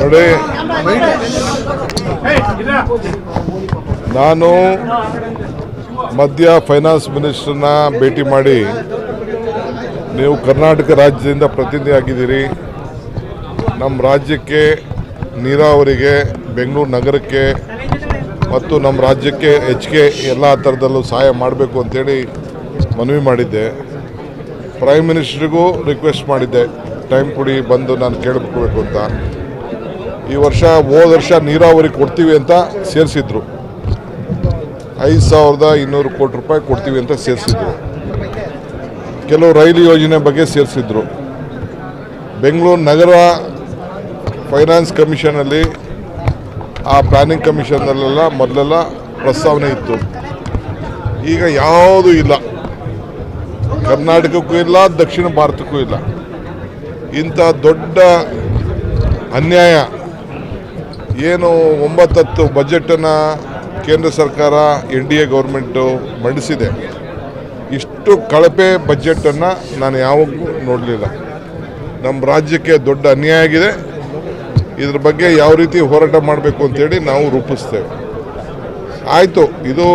ನೋಡಿ. ನಾನು ಮಧ್ಯ ಫೈನಾನ್ಸ್ ಮಿನಿಸ್ಟರ್ನ ಭೇಟಿ ಮಾಡಿ ನೀವು ಕರ್ನಾಟಕ ರಾಜ್ಯದಿಂದ ಪ್ರತಿನಿಧಿ ಆಗಿದ್ದೀರಿ. ನಮ್ಮ ರಾಜ್ಯಕ್ಕೆ ನೀರಾವರಿಗೆ ಬೆಂಗಳೂರು ನಗರಕ್ಕೆ ಮತ್ತು ನಮ್ಮ ರಾಜ್ಯಕ್ಕೆ ಹೆಚ್ಚಿಗೆ ಎಲ್ಲ ಥರದಲ್ಲೂ ಸಹಾಯ ಮಾಡಬೇಕು ಅಂತೇಳಿ ಮನವಿ ಮಾಡಿದ್ದೆ. ಪ್ರೈಮ್ ಮಿನಿಸ್ಟ್ರಿಗೂ ರಿಕ್ವೆಸ್ಟ್ ಮಾಡಿದ್ದೆ. ಟೈಮ್ ಕೊಡಿ ಬಂದು ನಾನು ಕೇಳಬೇಕು ಅಂತ. ಈ ವರ್ಷ ಹೋದ ವರ್ಷ ನೀರಾವರಿ ಕೊಡ್ತೀವಿ ಅಂತ ಸೇರಿಸಿದ್ರು. ಐದು ಸಾವಿರದ ಇನ್ನೂರು ಕೋಟಿ ರೂಪಾಯಿ ಕೊಡ್ತೀವಿ ಅಂತ ಸೇರಿಸಿದ್ರು. ಕೆಲವು ರೈಲು ಯೋಜನೆ ಬಗ್ಗೆ ಸೇರಿಸಿದ್ರು. ಬೆಂಗಳೂರು ನಗರ ಫೈನಾನ್ಸ್ ಕಮಿಷನಲ್ಲಿ ಆ ಪ್ಲಾನಿಂಗ್ ಕಮಿಷನ್ನಲ್ಲೆಲ್ಲ ಮೊದಲೆಲ್ಲ ಪ್ರಸ್ತಾವನೆ ಇತ್ತು. ಈಗ ಯಾವುದೂ ಇಲ್ಲ. ಕರ್ನಾಟಕಕ್ಕೂ ಇಲ್ಲ, ದಕ್ಷಿಣ ಭಾರತಕ್ಕೂ ಇಲ್ಲ. ಇಂಥ ದೊಡ್ಡ ಅನ್ಯಾಯ. ಏನು ಒಂಬತ್ತತ್ತು ಬಜೆಟನ್ನು ಕೇಂದ್ರ ಸರ್ಕಾರ ಎನ್ ಡಿ ಎ ಗೌರ್ಮೆಂಟು ಮಂಡಿಸಿದೆ. ಇಷ್ಟು ಕಳಪೆ ಬಜೆಟನ್ನು ನಾನು ಯಾವಾಗೂ ನೋಡಲಿಲ್ಲ. ನಮ್ಮ ರಾಜ್ಯಕ್ಕೆ ದೊಡ್ಡ ಅನ್ಯಾಯ ಆಗಿದೆ. ಇದ್ರ ಬಗ್ಗೆ ಯಾವ ರೀತಿ ಹೋರಾಟ ಮಾಡಬೇಕು ಅಂತೇಳಿ ನಾವು ರೂಪಿಸ್ತೇವೆ. ಆಯಿತು, ಇದು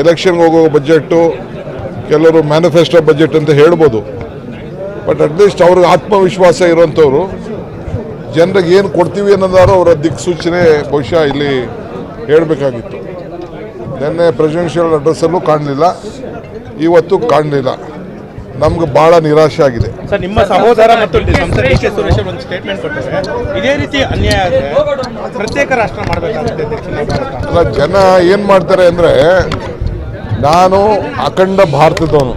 ಎಲೆಕ್ಷನ್ಗೆ ಹೋಗೋ ಬಜೆಟ್ಟು, ಕೆಲವರು ಮ್ಯಾನಿಫೆಸ್ಟೋ ಬಜೆಟ್ ಅಂತ ಹೇಳ್ಬೋದು. ಬಟ್ ಅಟ್ಲೀಸ್ಟ್ ಅವ್ರಿಗೆ ಆತ್ಮವಿಶ್ವಾಸ ಇರೋಂಥವ್ರು ಜನರಿಗೆ ಏನು ಕೊಡ್ತೀವಿ ಅನ್ನೋದಾರೋ ಅವರ ದಿಕ್ಸೂಚನೆ ಬಹುಶಃ ಇಲ್ಲಿ ಹೇಳಬೇಕಾಗಿತ್ತು. ನಿನ್ನೆ ಪ್ರೆಸಿಡೆನ್ಷಿಯಲ್ ಅಡ್ರೆಸ್ಸಲ್ಲೂ ಕಾಣಲಿಲ್ಲ. ಇವತ್ತು ಕಾಣಲಿಲ್ಲ. ನಮ್ಗೆ ಬಹಳ ನಿರಾಶೆ ಆಗಿದೆ. ಸರ್ ನಿಮ್ಮ ಸಹೋದರ ಮತ್ತು ಸಂಸದ ಡಿ ಸುರೇಶ್ ಅವರು ಒಂದು ಸ್ಟೇಟ್ಮೆಂಟ್ ಕೊಟ್ಟಿದ್ದಾರೆ. ಇದೇ ರೀತಿ ಅನ್ಯಾಯ ಪ್ರತ್ಯೇಕ ರಾಷ್ಟ್ರ ಮಾಡಬೇಕಾಗುತ್ತೆ ಅಲ್ಲ ಜನ ಏನು ಮಾಡ್ತಾರೆ ಅಂದರೆ ನಾನು ಅಖಂಡ ಭಾರತದವನು.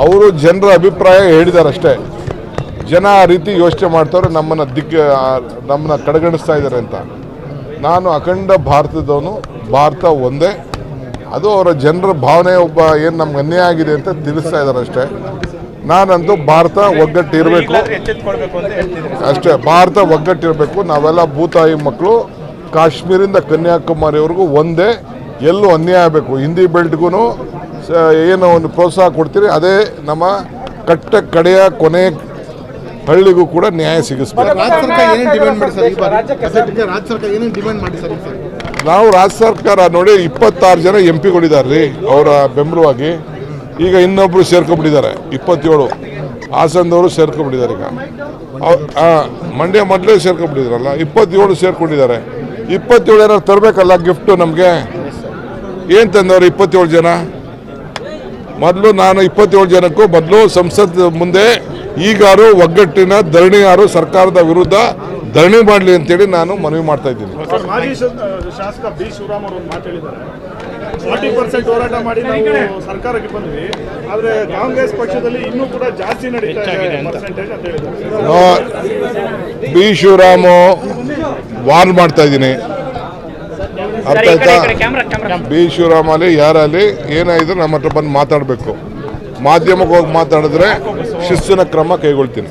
ಅವರು ಜನರ ಅಭಿಪ್ರಾಯ ಹೇಳಿದ್ದಾರೆ ಅಷ್ಟೇ ಜನ ಆ ರೀತಿ ಯೋಚನೆ ಮಾಡ್ತವ್ರೆ ನಮ್ಮನ್ನು ದಿಕ್ಕ ನಮ್ಮನ್ನ ಕಡೆಗಣಿಸ್ತಾ ಇದ್ದಾರೆ ಅಂತ. ನಾನು ಅಖಂಡ ಭಾರತದವನು ಭಾರತ ಒಂದೇ. ಅದು ಅವರ ಜನರ ಭಾವನೆ ಒಬ್ಬ ಏನು ನಮ್ಗೆ ಅನ್ಯಾಯ ಆಗಿದೆ ಅಂತ ತಿಳಿಸ್ತಾ ಇದ್ದಾರೆ ಅಷ್ಟೇ. ನಾನಂತೂ ಭಾರತ ಒಗ್ಗಟ್ಟು ಇರಬೇಕು. ಅಷ್ಟೇ ಭಾರತ ಒಗ್ಗಟ್ಟಿರಬೇಕು. ನಾವೆಲ್ಲ ಭೂತಾಯಿ ಮಕ್ಕಳು ಕಾಶ್ಮೀರಿಂದ ಕನ್ಯಾಕುಮಾರಿವರೆಗೂ ಒಂದೇ. ಎಲ್ಲೂ ಅನ್ಯಾಯ ಆಗಬೇಕು. ಹಿಂದಿ ಬೆಲ್ಟ್ಗೂ ಏನು ಒಂದು ಪ್ರೋತ್ಸಾಹ ಕೊಡ್ತೀರಿ. ಅದೇ ನಮ್ಮ ಕಟ್ಟ ಕಡೆಯ ಕೊನೆ ಹಳ್ಳಿಗೂ ಕೂಡ ನ್ಯಾಯ ಸಿಗಿಸ್ಬೇಕು. ನಾವು ರಾಜ್ಯ ಸರ್ಕಾರ ನೋಡಿ ಇಪ್ಪತ್ತಾರು ಜನ ಎಂ ಪಿಗಳಿದ್ದಾರೆ ರೀ ಅವರ ಬೆಂಬಲವಾಗಿ. ಈಗ ಇನ್ನೊಬ್ರು ಸೇರ್ಕೊಂಡ್ಬಿಟ್ಟಿದ್ದಾರೆ ಇಪ್ಪತ್ತೇಳು. ಹಾಸನದವರು ಸೇರ್ಕೊಂಡ್ಬಿಟ್ಟಿದ್ದಾರೆ ಈಗ. ಮಂಡ್ಯ ಮೊದಲೇ ಸೇರ್ಕೊಂಡ್ಬಿಟ್ಟಿದ್ರಲ್ಲ ಇಪ್ಪತ್ತೇಳು ಸೇರ್ಕೊಂಡಿದ್ದಾರೆ. ಇಪ್ಪತ್ತೇಳು ಏನಾದ್ರು ತರಬೇಕಲ್ಲ ಗಿಫ್ಟು ನಮಗೆ? ಏನು ತಂದವ್ರು ಇಪ್ಪತ್ತೇಳು ಜನ? ಮೊದಲು ನಾನು ಇಪ್ಪತ್ತೇಳು ಜನಕ್ಕೂ ಮೊದಲು ಸಂಸತ್ ಮುಂದೆ ಈಗಾರು ಒಗ್ಗಟ್ಟಿನ ಧರಣಿಯಾರು ಸರ್ಕಾರದ ವಿರುದ್ಧ ಧರಣಿ ಮಾಡಲಿ ಅಂತೇಳಿ ನಾನು ಮನವಿ ಮಾಡ್ತಾ ಇದ್ದೀನಿ. ಮಾಜಿ ಶಾಸಕ ಬಿ ಶಿವರಾಮ್ ಅವರು ಒಂದು ಮಾತು ಹೇಳಿದ್ದಾರೆ. ಫಾರ್ಟಿ ಪರ್ಸೆಂಟ್ ಹೋರಾಟ ಮಾಡಿ ನಾವು ಸರ್ಕಾರಕ್ಕೆ ಬಂದ್ವಿ. ಆದ್ರೆ ಕಾಂಗ್ರೆಸ್ ಪಕ್ಷದಲ್ಲಿ ಇನ್ನೂ ಕೂಡ ಜಾಸ್ತಿ ನಡೀತಾ ಇದೆ ಪರ್ಸೆಂಟೇಜ್ ಅಂತ. ಹೇಳಿದ್ದಾರೆ. ನೋ- ಬಿ ಶಿವರಾಮು ವಾರ್ ಮಾಡ್ತಾ ಇದ್ದೀನಿ. ಅರ್ಥ ಆಯ್ತಾ? ಬಿ ಶಿವರಾಮಲ್ಲಿ ಯಾರಲ್ಲಿ ಏನಾಯಿದ್ರು ನಮ್ಮ ಹತ್ರ ಬಂದು ಮಾತಾಡಬೇಕು. ಮಾಧ್ಯಮಕ್ಕೆ ಹೋಗಿ ಮಾತಾಡಿದ್ರೆ ಶಿಸ್ತಿನ ಕ್ರಮ ಕೈಗೊಳ್ತೀನಿ.